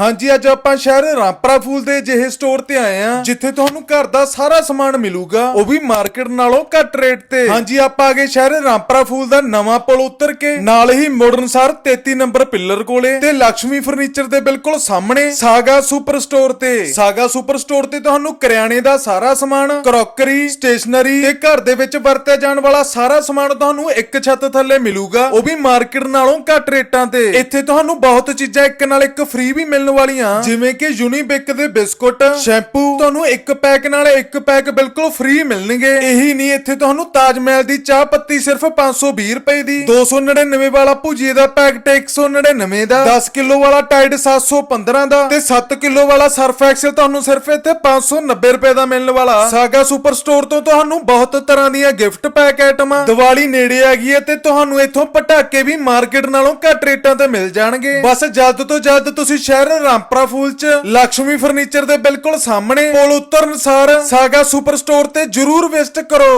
ਹਾਂਜੀ, ਅੱਜ ਆਪਾਂ ਸ਼ਹਿਰ ਰਾਮਪਰਾ ਫੂਲ ਦੇ ਜਿਹੇ ਸਟੋਰ ਤੇ ਆਏ ਆ ਜਿੱਥੇ ਤੁਹਾਨੂੰ ਘਰ ਦਾ ਸਾਰਾ ਸਮਾਨ ਮਿਲੂਗਾ। ਉਹ ਵੀ ਮਾਰਕੀਟ ਨਾਲੋਂ ਘੱਟ ਰੇਟ ਤੇ। ਹਾਂਜੀ, ਆਪਾਂ ਆ ਗਏ ਸ਼ਹਿਰ ਰਾਮਪਰਾ ਫੂਲ ਦਾ ਨਵਾਂ ਪੁਲ ਉਤਰ ਕੇ। ਨਾਲ ਹੀ ਮਾਡਰਨ ਸਰ 33 ਨੰਬਰ ਪਿੱਲਰ ਕੋਲੇ ਤੇ ਲక్ష్ਮੀ ਫਰਨੀਚਰ ਦੇ ਬਿਲਕੁਲ ਸਾਹਮਣੇ ਸਾਗਾ ਸੁਪਰ ਸਟੋਰ ਤੇ। ਸਾਗਾ ਸੁਪਰ ਸਟੋਰ ਤੇ ਤੁਹਾਨੂੰ ਕਰਿਆਣੇ ਦਾ ਸਾਰਾ ਸਮਾਨ ਕਰੋਕਰੀ ਸਟੇਸ਼ਨਰੀ ਤੇ ਘਰ ਦੇ ਵਿੱਚ ਵਰਤਿਆ ਜਾਣ ਵਾਲਾ ਸਾਰਾ ਸਮਾਨ ਤੁਹਾਨੂੰ ਇੱਕ ਛੱਤ ਥੱਲੇ ਮਿਲੂਗਾ। ਉਹ ਵੀ ਮਾਰਕੀਟ ਨਾਲੋਂ ਘੱਟ ਰੇਟਾਂ ਤੇ। ਇੱਥੇ ਤੁਹਾਨੂੰ ਬਹੁਤ ਚੀਜ਼ਾਂ ਇੱਕ ਨਾਲ ਇੱਕ ਫ੍ਰੀ ਵੀ ਮਿਲਣ ਵਾਲੀਆਂ। ਜਿਵੇਂ ਕਿ ਯੂਨੀਬਿਕ ਦੇ ਬਿਸਕੁਟ ਸ਼ੈਂਪੂ। ਤੁਹਾਨੂੰ ਇੱਕ ਪੈਕ ਨਾਲ ਇੱਕ ਪੈਕ ਬਿਲਕੁਲ ਫ੍ਰੀ ਮਿਲਣਗੇ। ਇਹੀ ਨਹੀਂ ਇੱਥੇ ਤੁਹਾਨੂੰ ਤਾਜ ਮਹਿਲ ਦੀ ਚਾਹ ਪੱਤੀ ਸਿਰਫ 520 ਰੁਪਏ ਦੀ। 299 ਵਾਲਾ ਭੁਜੀਏ ਦਾ ਪੈਕਟ 199 ਦਾ। 10 ਕਿਲੋ ਵਾਲਾ ਟਾਈਡ 715 ਦਾ। ਤੇ 7 ਕਿਲੋ ਵਾਲਾ ਸਰਫ ਐਕਸਲ ਤੁਹਾਨੂੰ ਸਿਰਫ ਇੱਥੇ 590 ਰੁਪਏ ਦਾ ਮਿਲਣ ਵਾਲਾ। ਸਾਗਾ ਸੁਪਰ ਸਟੋਰ ਤੋਂ ਤੁਹਾਨੂੰ ਬਹੁਤ ਤਰ੍ਹਾਂ ਦੀਆਂ ਗਿਫਟ ਪੈਕ ਆਈਟਮਾਂ। ਦੀਵਾਲੀ ਨੇੜੇ ਆ ਗਈ ਹੈ ਤੇ ਤੁਹਾਨੂੰ ਇੱਥੋਂ ਪਟਾਕੇ ਵੀ ਮਾਰਕੀਟ ਨਾਲੋਂ ਘੱਟ ਰੇਟਾਂ ਤੇ ਮਿਲ ਜਾਣਗੇ। ਬਸ ਜਲਦ ਤੋਂ ਜਲਦ ਤੁਸੀਂ ਸ਼ਹਿਰ ਰਾਮਪਰਾ ਫੂਲ ਚ ਲక్ష్ਮੀ ਫਰਨੀਚਰ ਦੇ ਬਿਲਕੁਲ ਸਾਹਮਣੇ, ਕੋਲ ਉਤਰਨ ਸਾਰ ਸਾਗਾ ਸੁਪਰ ਸਟੋਰ ਤੇ ਜਰੂਰ ਵਿਜ਼ਿਟ ਕਰੋ।